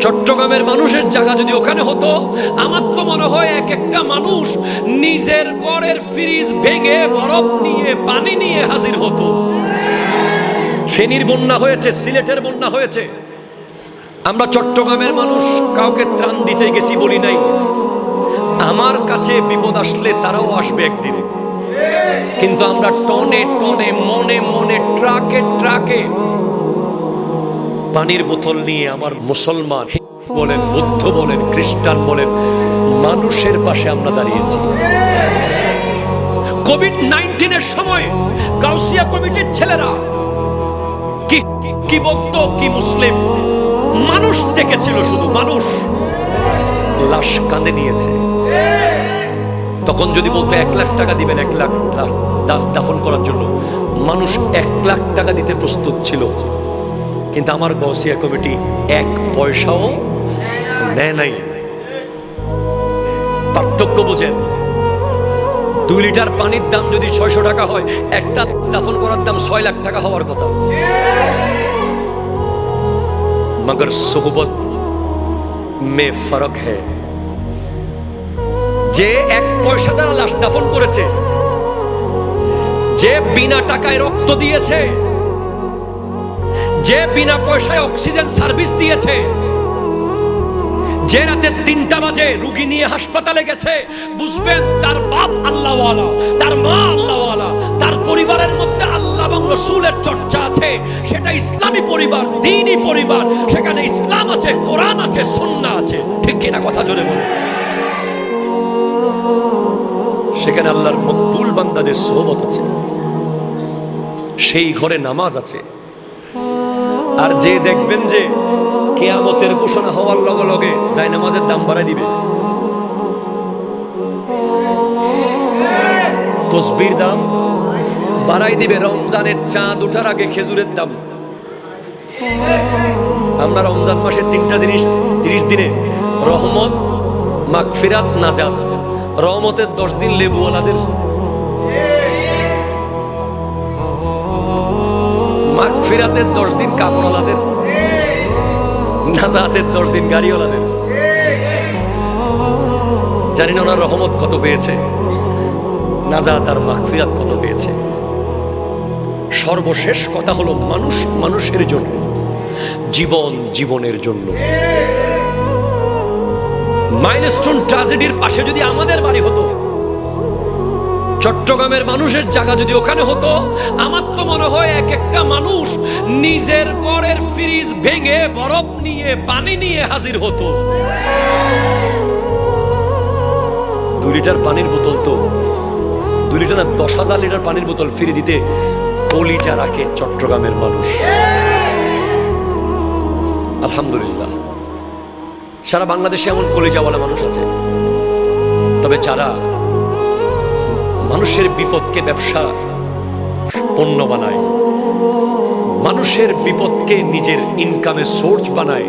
চট্টগ্রামের মানুষের জায়গা যদি ওখানে হতো, আমার তো মনে হয় এক একটা মানুষ নিজের পরের ফ্রিজ ভেঙে বরফ নিয়ে, পানি নিয়ে হাজির হতো। ফেনীর বন্যা হয়েছে, সিলেটের বন্যা হয়েছে। আমরা চট্টগ্রামের মানুষ, কাউকে ত্রাণ দিতে গেছি বলি নাই। আমার কাছে বিপদ আসলে তারাও আসবে একদিন। কিন্তু আমরা টনে টনে, মনে মনে, ট্রাকে ট্রাকে পানির বোতল নিয়ে আমার মুসলমান বলেন, বৌদ্ধ বলেন, খ্রিস্টান বলেন, মানুষের পাশে আমরা দাঁড়িয়েছি। কোভিড নাইন্টিনের সময় গাউসিয়া কমিটির ছেলেরা কি, কি- বক্ত কি মুসলিম, মানুষ দেখেছিল শুধু, মানুষ লাশ কাঁদে নিয়েছে। তখন যদি বলতো এক লাখ টাকা দিবেন, এক লাখ লাখ দাফ- দাফন করার জন্য, মানুষ এক লাখ টাকা দিতে প্রস্তুত ছিল। কিন্তু আমার গসিয়া কমিটি এক পয়সাও নেয় নাই। পার্থক্য বোঝেন, দুই লিটার পানির দাম যদি ছয়শো টাকা হয়, একটা দাফন করার দাম ছয় লাখ টাকা হওয়ার কথা। মগর সোহবত মে ফরক হে যে এক পয়সা যারা লাশ দাফন করেছে, যে বিনা টাকায় রক্ত দিয়েছে যে বিনা পয়সায় অক্সিজেন সার্ভিস দিয়েছে, যে রাতে তিনটা বাজে রুগী নিয়ে হাসপাতালে গেছে, বুঝবেন তার বাপ আল্লাহওয়ালা, তার মা আল্লাহওয়ালা, তার পরিবারের মধ্যে আল্লাহ এবং রসুলের চর্চা আছে, সেটা ইসলামী পরিবার, দিনই পরিবার, সেখানে ইসলাম আছে, কোরআন আছে, সুন্নাহ আছে। ঠিক কিনা কথা জোরে বলে সেখানে আল্লাহর মকবুল বান্দাদের সোহবত আছে। সেই ঘরে নামাজ আছে। আর যে দেখবেন যে কেয়ামতের ঘোষণা হওয়ার লগে লগে যাই নামাজের দাম বাড়াই দিবে। তসবির দাম বাড়াই দিবে, রমজানের চাঁদ ওঠার আগে খেজুরের দাম। আমরা রমজান মাসের তিনটা জিনিস, তিরিশ দিনে, রহমত, মাগফিরাত, নাজাত। রহমতের দশ দিন লেবুওয়ালাদের মাগফিরাতের দশ দিন কাপড়ওয়ালাদের, নাজাতের দশ দিন গাড়িওয়ালাদের। জানি না ওনার রহমত কত পেয়েছে, নাজাত আর মাগফিরাত কত পেয়েছে। সর্বশেষ কথা হলো মানুষ মানুষের জন্য, জীবন জীবনের জন্য। মাইলস্টোন ট্রাজেডির পাশে যদি আমাদের বাড়ি হতো চট্টগ্রামের মানুষের জায়গা যদি ওখানে হতো, আমার তো মনে হয় এক একটা মানুষ নিজের পরের ফ্রিজ ভেঙে বরফ নিয়ে, পানি নিয়ে হাজির হতো। দুই লিটার পানির বোতল তো। দুই লিটার না, দশ হাজার লিটার পানির বোতল ফিরে দিতে কলিজা রাখে চট্টগ্রামের মানুষ। আলহামদুলিল্লাহ। সারা বাংলাদেশে এমন কলিজাওয়ালা মানুষ আছে। তবে যারা মানুষের বিপদকে ব্যবসা, পণ্য বানায়। মানুষের বিপদকে নিজের ইনকামের সোর্স বানায়।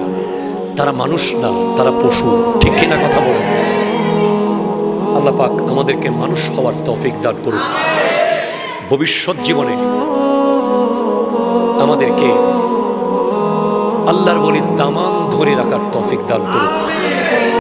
তারা মানুষ না, তারা পশু। ঠিক কিনা কথা বলেন আল্লাহ পাক আমাদেরকে মানুষ হওয়ার তফিক দান করুন ভবিষ্যৎ জীবনে আমাদেরকে আল্লাহর বলির দামান ধরে রাখার তফিক দান করুন